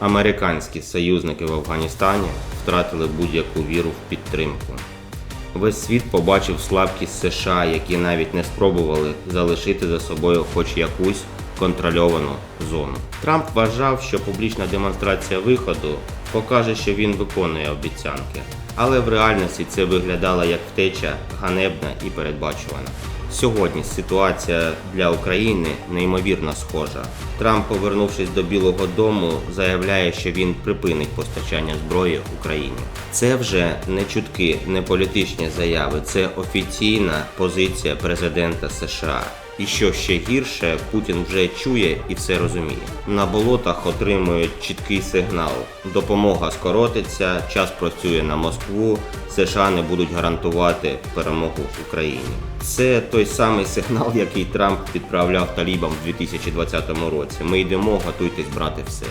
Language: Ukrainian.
Американські союзники в Афганістані втратили будь-яку віру в підтримку. Весь світ побачив слабкість США, які навіть не спробували залишити за собою хоч якусь контрольовану зону. Трамп вважав, що публічна демонстрація виходу покаже, що він виконує обіцянки, але в реальності це виглядало як втеча ганебна і передбачувана. Сьогодні ситуація для України неймовірно схожа. Трамп, повернувшись до Білого Дому, заявляє, що він припинить постачання зброї Україні. Це вже не чутки, не політичні заяви, це офіційна позиція президента США. І що ще гірше, Путін вже чує і все розуміє. На болотах отримують чіткий сигнал: допомога скоротиться, час працює на Москву. США не будуть гарантувати перемогу в Україні. Це той самий сигнал, який Трамп відправляв талібам в 2020 році. Ми йдемо, готуйтесь брати все.